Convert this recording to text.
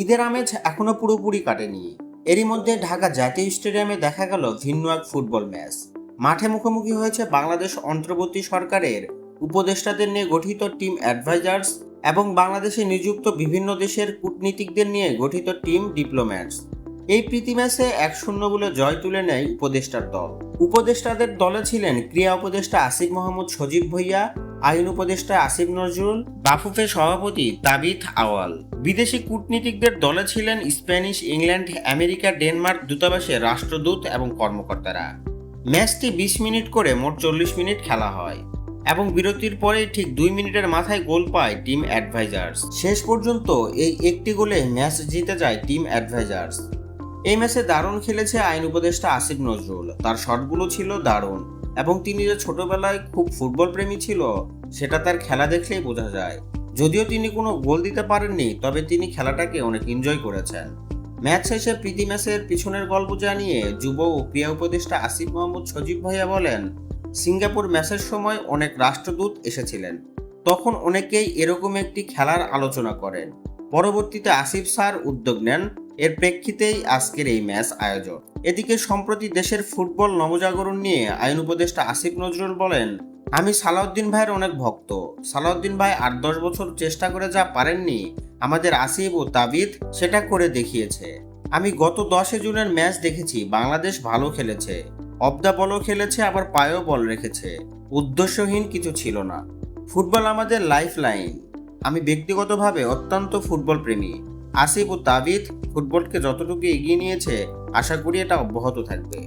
ঈদের আমেজ এখনও পুরোপুরি কাটেনি। এরই মধ্যে ঢাকা জাতীয় স্টেডিয়ামে দেখা গেল ভিন্ন এক ফুটবল ম্যাচ। মাঠে মুখোমুখি হয়েছে বাংলাদেশ অন্তর্বর্তী সরকারের উপদেষ্টাদের নিয়ে গঠিত টিম অ্যাডভাইজার্স এবং বাংলাদেশে নিযুক্ত বিভিন্ন দেশের কূটনীতিকদের নিয়ে গঠিত টিম ডিপ্লোম্যাটস। এই প্রীতি ম্যাচে এক শূন্য বলে জয় তুলে নেয় উপদেষ্টার দল। উপদেষ্টাদের দলে ছিলেন ক্রীড়া উপদেষ্টা আসিফ মোহাম্মদ সজীব ভইয়া, আইন উপদেষ্টা আসিফ নজরুল বাফুফে সভাপতি তাবিথ আওয়াল। বিদেশি কূটনীতিকদের দলে ছিলেন স্প্যানিশ, ইংল্যান্ড, আমেরিকা, ডেনমার্ক দূতাবাসের রাষ্ট্রদূত এবং কর্মকর্তারা। ম্যাচটি বিশ মিনিট করে মোট চল্লিশ মিনিট খেলা হয় এবং বিরতির পরে ঠিক দুই মিনিটের মাথায় গোল পায় টিম অ্যাডভাইজার্স। শেষ পর্যন্ত এই একটি গোলে ম্যাচ জিতে যায় টিম অ্যাডভাইজার্স। এই ম্যাচে দারুণ খেলেছে আইন উপদেষ্টা আসিফ নজরুল। তার শটগুলো ছিল দারুণ এবং তিনি যে ছোটবেলায় খুব ফুটবল প্রেমী ছিল, সেটা তার খেলা দেখলেই বোঝা যায়। যদিও তিনি কোনো গোল দিতে পারেননি, তবে তিনি খেলাটাকে অনেক এনজয় করেছেন। ম্যাচ শেষে প্রীতি ম্যাচের পিছনের গল্প জানিয়ে যুব ও ক্রিয়া উপদেষ্টা আসিফ মোহাম্মদ সজীব ভাইয়া বলেন, সিঙ্গাপুর ম্যাচের সময় অনেক রাষ্ট্রদূত এসেছিলেন। তখন অনেকেই এরকম একটি খেলার আলোচনা করেন। পরবর্তীতে আসিফ স্যার উদ্যোগ নেন এর প্রেক্ষিতেই আজকের এই ম্যাচ আয়োজন এদিকে সম্প্রতি দেশের ফুটবল নবজাগরণ নিয়ে আইন উপদেষ্টা আসিফ নজরুল বলেন, আমি সালাউদ্দিন ভাইয়ের অনেক ভক্ত। সালাউদ্দিন ভাই আট দশ বছর চেষ্টা করে যা পারেননি, আমাদের আসিফ ও তাবিদ সেটা করে দেখিয়েছে। আমি গত দশে জুনের ম্যাচ দেখেছি, বাংলাদেশ ভালো খেলেছে। অব দ্য বলও খেলেছে, আবার পায়েও বল রেখেছে। উদ্দেশ্যহীন কিছু ছিল না। ফুটবল আমাদের লাইফ লাইন আমি ব্যক্তিগতভাবে অত্যন্ত ফুটবল প্রেমী আসিফ ও তাবিদ ফুটবলকে যতটুকু এগিয়ে নিয়েছে আশা করি এটা অব্যাহত থাকবে।